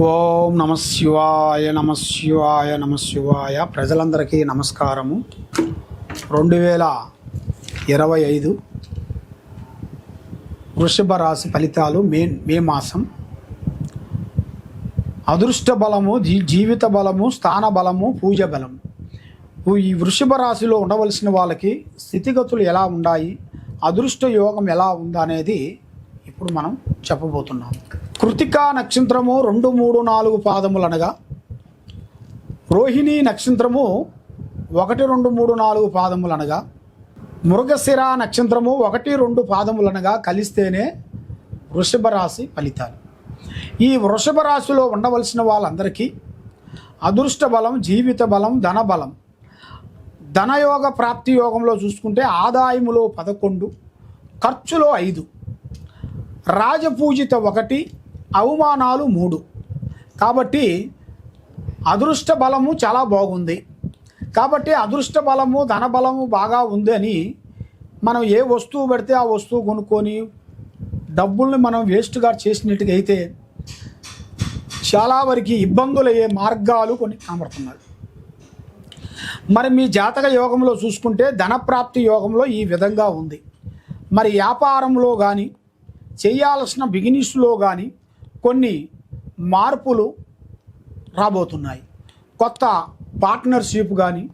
ఓం నమ శివాయ నమ శివాయ నమ శివాయ. ప్రజలందరికీ నమస్కారము. రెండు వేల ఇరవై ఐదు వృషభ రాశి ఫలితాలు మే మే మాసం. అదృష్ట బలము జీ- జీవిత బలము స్థాన బలము పూజ బలము ఈ వృషభ రాశిలో ఉండవలసిన వాళ్ళకి స్థితిగతులు ఎలా ఉన్నాయి అదృష్ట యోగం ఎలా ఉందనేది ఇప్పుడు మనం చెప్పబోతున్నాం. కృతికా నక్షత్రము రెండు మూడు నాలుగు పాదములు అనగా రోహిణి నక్షత్రము ఒకటి రెండు మూడు నాలుగు పాదములు అనగా మృగశిర నక్షత్రము ఒకటి రెండు పాదములు అనగా కలిస్తేనే వృషభ రాశి ఫలితాలు. ఈ వృషభ రాశిలో ఉండవలసిన వాళ్ళందరికీ అదృష్ట బలం జీవిత బలం ధన బలం. ధనయోగ ప్రాప్తి యోగంలో చూసుకుంటే ఆదాయములో పదకొండు ఖర్చులో ఐదు. రాజపూజిత ఒకటి అవమానాలు మూడు. కాబట్టి అదృష్ట బలము చాలా బాగుంది. కాబట్టి అదృష్ట బలము ధన బలము బాగా ఉందని మనం ఏ వస్తువు పెడితే ఆ వస్తువు కొనుక్కొని డబ్బుల్ని మనం వేస్ట్గా చేసినట్టుగా అయితే చాలా వరకు ఇబ్బందులు అయ్యే మార్గాలు కొన్ని కనబడుతున్నాయి. మరి మీ జాతక యోగంలో చూసుకుంటే ధనప్రాప్తి యోగంలో ఈ విధంగా ఉంది. మరి వ్యాపారంలో కానీ చేయాల్సిన బిగినిస్లో కానీ కొన్ని మార్పులు రాబోతున్నాయి. కొత్త పార్ట్నర్షిప్ కానీ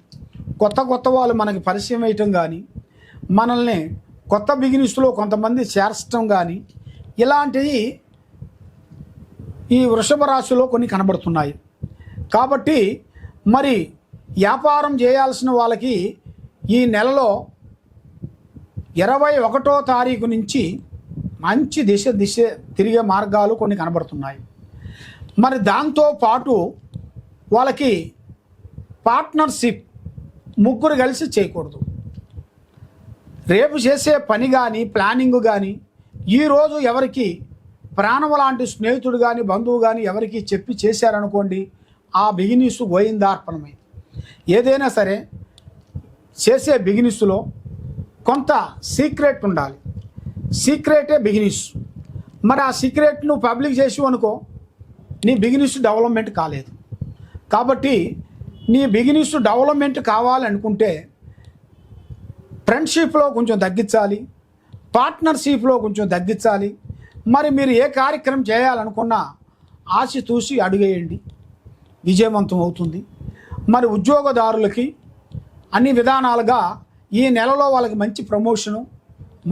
కొత్త కొత్త వాళ్ళు మనకి పరిచయం వేయటం కానీ మనల్ని కొత్త బిగినిస్లో కొంతమంది చేర్చడం కానీ ఇలాంటివి ఈ వృషభ రాశిలో కొన్ని కనబడుతున్నాయి. కాబట్టి మరి వ్యాపారం చేయాల్సిన వాళ్ళకి ఈ నెలలో ఇరవై ఒకటో తారీఖు నుంచి మంచి దిశ దిశ తిరిగే మార్గాలు కొన్ని కనబడుతున్నాయి. మరి దాంతో పాటు వాళ్ళకి పార్ట్నర్షిప్ ముగ్గురు కలిసి చేయకూడదు. రేపు చేసే పని కానీ ప్లానింగ్ కానీ ఈరోజు ఎవరికి ప్రాణం లాంటి స్నేహితుడు కానీ బంధువు కానీ ఎవరికి చెప్పి చేశారనుకోండి ఆ బిగినీస్ గోయిందార్పణమే ఏదైనా సరే చేసే బిగినీస్లో కొంత సీక్రెట్ ఉండాలి. సీక్రెటే బిగినీస్ మరి ఆ సీక్రెట్ నువ్వు పబ్లిక్ చేసి అనుకో నీ బిగినీస్ డెవలప్మెంట్ కాలేదు. కాబట్టి నీ బిగినీస్ డెవలప్మెంట్ కావాలనుకుంటే ఫ్రెండ్షిప్లో కొంచెం తగ్గించాలి పార్ట్నర్షిప్లో కొంచెం తగ్గించాలి. మరి మీరు ఏ కార్యక్రమం చేయాలనుకున్నా ఆశ చూసి అడుగేయండి. విజయవంతం అవుతుంది. మరి ఉద్యోగదారులకి అన్ని విధానాలుగా ఈ నెలలో వాళ్ళకి మంచి ప్రమోషను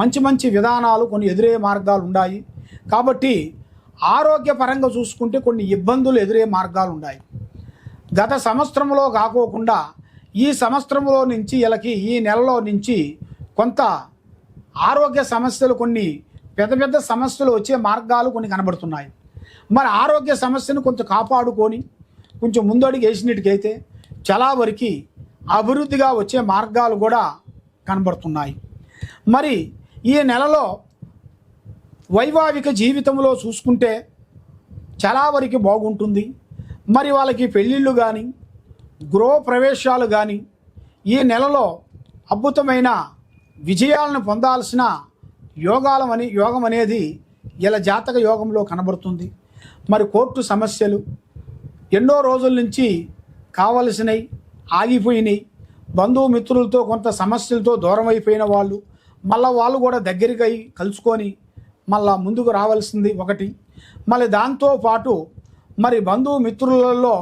మంచి మంచి విధానాలు కొన్ని ఎదురయ్యే మార్గాలు ఉన్నాయి కాబట్టి ఆరోగ్యపరంగా చూసుకుంటే కొన్ని ఇబ్బందులు ఎదురయ్యే మార్గాలు ఉన్నాయి గత సంవత్సరంలో కాకోకుండా ఈ సంవత్సరంలో నుంచి వీళ్ళకి ఈ నెలలో నుంచి కొంత ఆరోగ్య సమస్యలు కొన్ని పెద్ద పెద్ద సమస్యలు వచ్చే మార్గాలు కొన్ని కనబడుతున్నాయి. మరి ఆరోగ్య సమస్యను కొంచెం కాపాడుకొని కొంచెం ముందడుగు వేసినట్టుకైతే చాలా వరకు అభివృద్ధిగా వచ్చే మార్గాలు కూడా కనబడుతున్నాయి. మరి ఈ నెలలో వైవాహిక జీవితంలో చూసుకుంటే చాలా వరకు బాగుంటుంది. మరి వాళ్ళకి పెళ్ళిళ్ళు కానీ గృహ ప్రవేశాలు కానీ ఈ నెలలో అద్భుతమైన విజయాలను పొందాల్సిన యోగాలమని యోగం అనేది ఇలా జాతక యోగంలో కనబడుతుంది. మరి కోర్టు సమస్యలు ఎన్నో రోజుల నుంచి కావలసినవి ఆగిపోయినాయి. బంధుమిత్రులతో కొంత సమస్యలతో దూరం అయిపోయిన వాళ్ళు మళ్ళీ వాళ్ళు కూడా దగ్గరికి అయి కలుసుకొని మళ్ళా ముందుకు రావాల్సింది ఒకటి. మళ్ళీ దాంతో పాటు మరి బంధుమిత్రులలో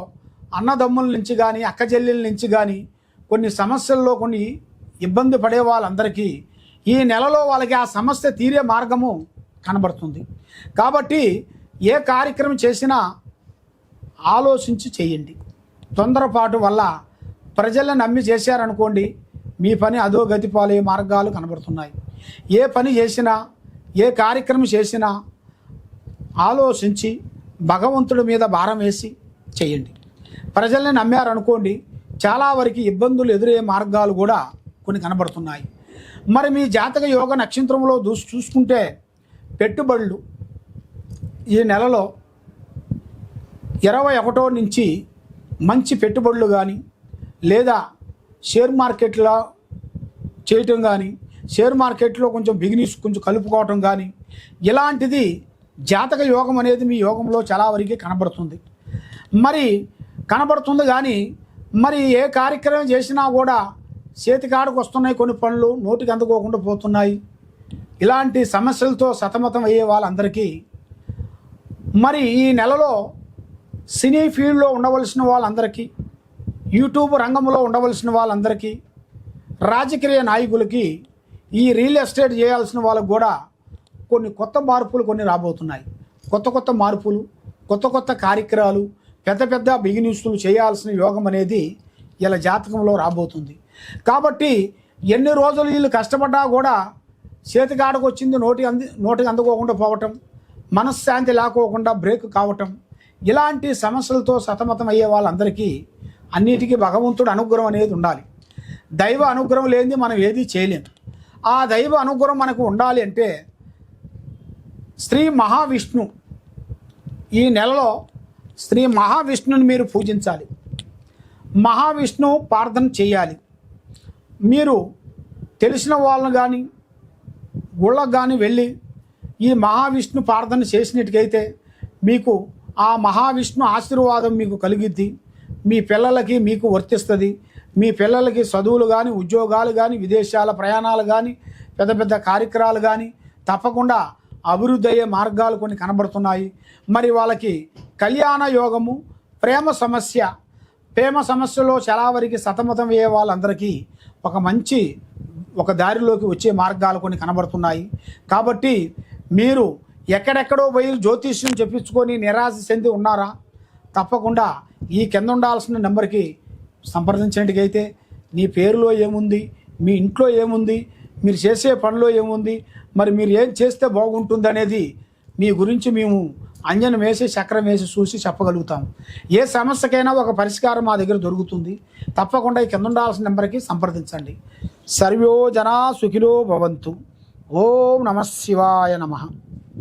అన్నదమ్ముల నుంచి కానీ అక్క చెల్లెల నుంచి కానీ కొన్ని సమస్యల్లో కొన్ని ఇబ్బంది పడే వాళ్ళందరికీ ఈ నెలలో వాళ్ళకి ఆ సమస్య తీరే మార్గము కనబడుతుంది. కాబట్టి ఏ కార్యక్రమం చేసినా ఆలోచించి చేయండి. తొందరపాటు వల్ల ప్రజలను నమ్మి చేశారనుకోండి మీ పని అదో గతిపాలే మార్గాలు కనబడుతున్నాయి. ఏ పని చేసినా ఏ కార్యక్రమం చేసినా ఆలోచించి భగవంతుడి మీద భారం వేసి చేయండి. ప్రజల్ని నమ్మారనుకోండి చాలా వరకు ఇబ్బందులు ఎదురయ్యే మార్గాలు కూడా కొన్ని కనబడుతున్నాయి. మరి మీ జాతక యోగ నక్షత్రంలో దూ చూసుకుంటే పెట్టుబడులు ఈ నెలలో ఇరవై ఒకటో నుంచి మంచి పెట్టుబడులు కానీ లేదా షేర్ మార్కెట్లో చేయటం కానీ షేర్ మార్కెట్లో కొంచెం బిగినీస్ కొంచెం కలుపుకోవటం కానీ ఇలాంటిది జాతక యోగం అనేది మీ యోగంలో చాలా వరకు కనబడుతుంది. మరి కనబడుతుంది కానీ మరి ఏ కార్యక్రమం చేసినా కూడా చేతికాడకు వస్తున్నాయి కొన్ని పనులు నోటికి అందుకోకుండా పోతున్నాయి. ఇలాంటి సమస్యలతో సతమతం అయ్యే వాళ్ళందరికీ మరి ఈ నెలలో సినీ ఫీల్డ్లో ఉండవలసిన వాళ్ళందరికీ యూట్యూబ్ రంగంలో ఉండవలసిన వాళ్ళందరికీ రాజకీయ నాయకులకి ఈ రియల్ ఎస్టేట్ చేయాల్సిన వాళ్ళకు కూడా కొన్ని కొత్త మార్పులు కొన్ని రాబోతున్నాయి. కొత్త కొత్త మార్పులు కొత్త కొత్త కార్యక్రమాలు పెద్ద పెద్ద బిగినిస్టులు చేయాల్సిన యోగం అనేది ఇలా జాతకంలో రాబోతుంది. కాబట్టి ఎన్ని రోజులు వీళ్ళు కష్టపడ్డా కూడా చేతికాడకు వచ్చింది నోటి అంది నోటికి అందుకోకుండా పోవటం మనశ్శాంతి లేకోకుండా బ్రేక్ కావటం ఇలాంటి సమస్యలతో సతమతం అయ్యే వాళ్ళందరికీ అన్నిటికీ భగవంతుడు అనుగ్రహం అనేది ఉండాలి. దైవ అనుగ్రహం లేనిది మనం ఏది చేయలేం. ఆ దైవ అనుగ్రహం మనకు ఉండాలి అంటే శ్రీ మహావిష్ణు ఈ నెలలో శ్రీ మహావిష్ణుని మీరు పూజించాలి. మహావిష్ణు ప్రార్థన చేయాలి. మీరు తెలిసిన వాళ్ళని కానీ గుళ్ళకు కానీ వెళ్ళి ఈ మహావిష్ణు ప్రార్థన చేసినట్టుకైతే మీకు ఆ మహావిష్ణు ఆశీర్వాదం మీకు కలిగిద్ది. మీ పిల్లలకి మీకు వర్తిస్తుంది. మీ పిల్లలకి చదువులు కానీ ఉద్యోగాలు కానీ విదేశాల ప్రయాణాలు కానీ పెద్ద పెద్ద కార్యక్రమాలు కానీ తప్పకుండా అభివృద్ధి అయ్యే మార్గాలు కొన్ని కనబడుతున్నాయి. మరి వాళ్ళకి కళ్యాణ యోగము ప్రేమ సమస్య ప్రేమ సమస్యలో చలావరికి సతమతం అయ్యే వాళ్ళందరికీ ఒక మంచి ఒక దారిలోకి వచ్చే మార్గాలు కొన్ని కనబడుతున్నాయి. కాబట్టి మీరు ఎక్కడెక్కడో పోయి జ్యోతిష్యం చెప్పించుకొని నిరాశ చెంది ఉన్నారా? తప్పకుండా ఈ కింద ఉండాల్సిన నెంబర్కి సంప్రదించినట్టుకైతే నీ పేరులో ఏముంది? మీ ఇంట్లో ఏముంది? మీరు చేసే పనిలో ఏముంది? మరి మీరు ఏం చేస్తే బాగుంటుంది అనేది మీ గురించి మేము అంజనం వేసి చక్రం వేసి చూసి చెప్పగలుగుతాం. ఏ సమస్యకైనా ఒక పరిష్కారం మా దగ్గర దొరుకుతుంది. తప్పకుండా ఈ కింద ఉండాల్సిన నెంబర్కి సంప్రదించండి. సర్వో జనా సుఖిలో భవంతు. ఓం నమ శివాయ నమః.